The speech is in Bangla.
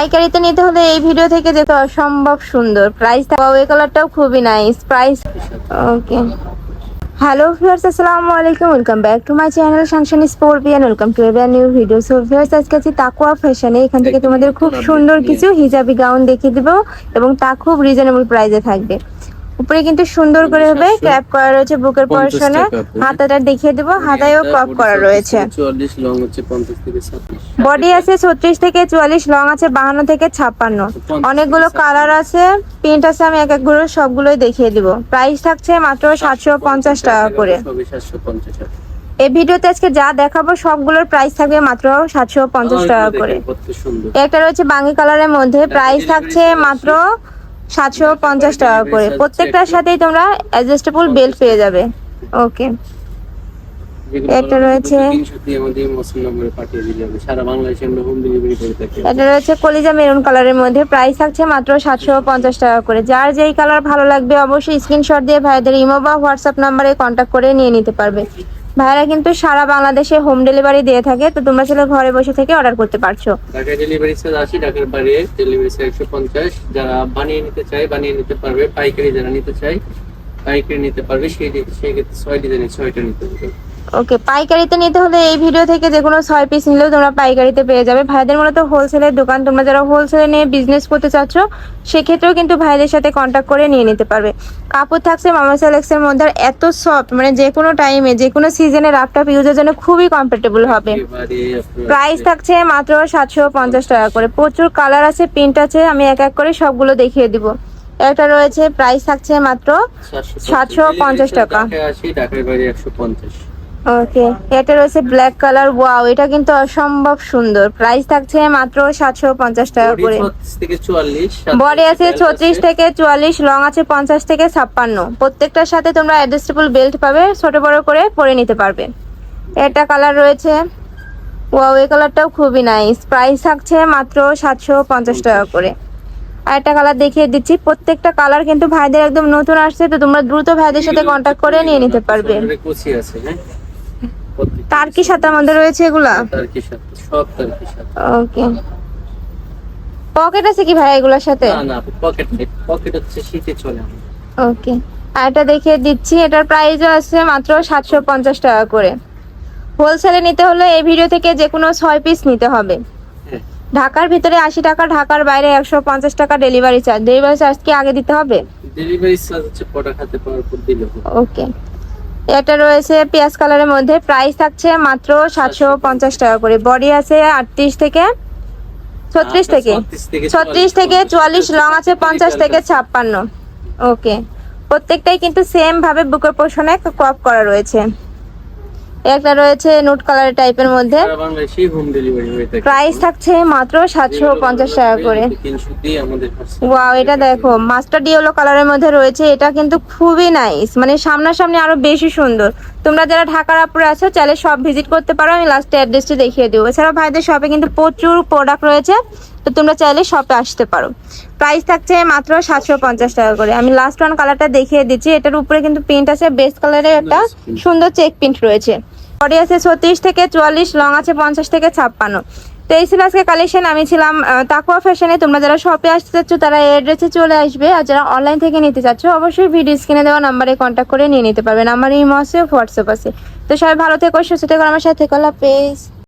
পাইকারিতে নিতে হলে এই ভিডিও থেকে যেতে অসম্ভব সুন্দর। প্রাইস ওই কালারটাও খুবই nice price okay hello viewers আসসালামু আলাইকুম। Welcome back to my channel সাংশন স্পোর্বিয়ান welcome to ever new video so viewers আজকে আছি তাকুয়া ফ্যাশনে এখান থেকে তোমাদের খুব সুন্দর কিছু হিজাবি গাউন দেখিয়ে দেবো এবং তা খুব রিজনেবল প্রাইসে থাকবে। উপরে কিন্তু সুন্দর করে হবে ক্যাপ করা রয়েছে বুকের পশনে হাতাটা দেখিয়ে দেবো হাতায়ও কপ করা রয়েছে। বডি আছে ছত্রিশ থেকে চুয়াল্লিশ লং আছে বাহান্ন থেকে ছাপ্পান্ন। অনেকগুলো কালার আছে প্রিন্ট আছে আমি এক একগুলো সবগুলোই দেখিয়ে দিব। প্রাইস থাকছে মাত্র সাতশো পঞ্চাশ টাকা করে। এই ভিডিওতে আজকে যা দেখাবো সবগুলোর প্রাইস থাকবে মাত্র সাতশো পঞ্চাশ টাকা করে। একটা রয়েছে বাঙ্গি কালারের মধ্যে প্রাইস থাকছে মাত্র সাতশো পঞ্চাশ টাকা করে। প্রত্যেকটার সাথেই তোমরা অ্যাডজাস্টেবল বেল্ট পেয়ে যাবে। ওকে রয়েছে। এটা রয়েছে কলিজা মেরুন কালারের মধ্যে। প্রাইস থাকছে মাত্র সাতশো পঞ্চাশ টাকা করে। যার যেই কালার ভালো লাগবে অবশ্যই স্ক্রিনশট দিয়ে ভাইদের ইমো বা হোয়াটসঅ্যাপ নাম্বারে কন্ট্যাক্ট করে নিয়ে নিতে পারবে। ভাইরা কিন্তু সারা বাংলাদেশে হোম ডেলিভারি দিয়ে থাকে, তো তোমরা ছেলে ঘরে বসে থেকে অর্ডার করতে পারছ। ঢাকায় ডেলিভারি চার্জ আছে ঢাকার বাইরে ডেলিভারি চার্জ একশো পঞ্চাশ। যারা বানিয়ে নিতে চায়, বানিয়ে নিতে পারবে। পাইকারি যারা নিতে চাই পাইকারি নিতে পারবে, সেই সেই ক্ষেত্রে ছয় ডিজাইনের ছয়টা নিতে হবে। ওকে পাইকারিতে নিতে হলে এই ভিডিও থেকে যে কোনো ছয় পিস নিলেও তোমরা পাইকারিতে পেয়ে যাবে। ভাইদের মূলত হোলসেলের দোকান তোমরা যারা হোলসেলে নিয়ে বিজনেস করতে চাচ্ছ সেক্ষেত্রেও কিন্তু ভাইদের সাথে কন্ট্যাক্ট করে নিয়ে নিতে পারবে। কাপড় থাকছে মামা সেলেক্সের মধ্যে আর এত সফট মানে যে কোনো টাইমে যে কোনো সিজনে রাফটাপ ইউজের জন্য খুবই কমফোর্টেবল হবে। প্রাইস থাকছে মাত্র সাতশো পঞ্চাশ টাকা করে। প্রচুর কালার আছে প্রিন্ট আছে আমি এক এক করে সবগুলো দেখিয়ে দিব। একটা রয়েছে প্রাইস থাকছে মাত্র সাতশো পঞ্চাশ টাকা। ঢাকার বাইরে একশো পঞ্চাশ। ওকে এটা রয়েছে ব্ল্যাক কালার ওয়াও এটা কিন্তু অসম্ভব সুন্দর প্রাইস থাকছে মাত্র সাতশো পঞ্চাশ টাকা করে বডি আছে ছত্রিশ থেকে চুয়াল্লিশ লং আছে পঞ্চাশ থেকে ছাপ্পান্ন প্রত্যেকটার সাথে তোমরা অ্যাডজাস্টেবল বেল্ট পাবে ছোট বড় করে পরে নিতে পারবে এটা কালার রয়েছে ওয়াও এই কালারটাও খুবই নাইস প্রাইস থাকছে মাত্র সাতশো পঞ্চাশ টাকা করে আর একটা কালার দেখিয়ে দিচ্ছি প্রত্যেকটা কালার কিন্তু ভাইদের একদম নতুন আসছে তো তোমরা দ্রুত ভাইদের সাথে কন্ট্যাক্ট করে নিয়ে নিতে পারবে তার কি সাথে আমাদের রয়েছে এগুলা? তারকির সাথে সব তারকির সাথে। ওকে। পকেট আছে কি ভাই এগুলোর সাথে? না না পকেট নেই পকেট হচ্ছে শীতে চলে ওকে। আর এটা দেখিয়ে দিচ্ছি এটার প্রাইসও আছে মাত্র সাতশো পঞ্চাশ টাকা করে। হোলসেলে নিতে হলে এই ভিডিও থেকে যে কোনো ছয় পিস নিতে হবে। হ্যাঁ। ঢাকার ভিতরে আশি টাকা ঢাকার বাইরে একশো পঞ্চাশ টাকা ডেলিভারি চার্জ ডেলিভারি চার্জ কি আগে দিতে হবে? ডেলিভারি চার্জ হচ্ছে পটা খাতে পাওয়ার পর দিলে। ওকে। এটা রয়েছে পেঁয়াজ কালারের মধ্যে। প্রাইস থাকছে মাত্র সাতশো পঞ্চাশ টাকা করে। বডি আছে আটত্রিশ থেকে ছত্রিশ আচ্ছা, থেকে। 36 থেকে ছত্রিশ থেকে চুয়াল্লিশ লং আছে পঞ্চাশ থেকে ছাপ্পান্ন। ওকে প্রত্যেকটাই কিন্তু সেম ভাবে বুকের পোষণে ক্রপ করা রয়েছে। একটা রয়েছে নুট কালার টাইপের মধ্যে। প্রাইস থাকছে মাত্র সাতশো পঞ্চাশ টাকা করে। ওয়াও এটা দেখো। মাস্টার ডিওলো কালারের মধ্যে রয়েছে। এটা কিন্তু খুবই নাইস মানে সামনাসামনি আরও বেশি সুন্দর। তোমরা যারা ঢাকার আপুরে আছো চাইলে সব ভিজিট করতে পারো। আমি লাস্টে অ্যাড্রেসটি দেখিয়ে দেবো। এছাড়াও ভাইদের শপে কিন্তু প্রচুর প্রোডাক্ট রয়েছে। তো তোমরা চাইলে শপে আসতে পারো। প্রাইস থাকছে মাত্র সাতশো পঞ্চাশ টাকা করে। আমি লাস্ট ওয়ান কালারটা দেখিয়ে দিচ্ছি। এটার উপরে কিন্তু প্রিন্ট আছে। বেস্ট কালারের একটা সুন্দর চেক প্রিন্ট রয়েছে। বডি আছে ছত্রিশ থেকে চুয়াল্লিশ, লং আছে পঞ্চাশ থেকে ছাপ্পান্ন। তো এই ছিল আজকে কালেকশন আমি ছিলাম তাকুয়া ফ্যাশনে তোমরা যারা শপে আসতে চাচ্ছ, তারা এই অ্যাড্রেসে চলে আসবে। আর যারা অনলাইন থেকে নিতে চাচ্ছ, অবশ্যই ভিডিও স্ক্রিনে দেওয়া নাম্বারে কন্ট্যাক্ট করে নিয়ে নিতে পারবেন আমার ইমো আছে হোয়াটসঅ্যাপ আছে। তো সবাই ভালো থেকো, সুস্থ থেকো, আমার সাথে থেকো। হাফেজ।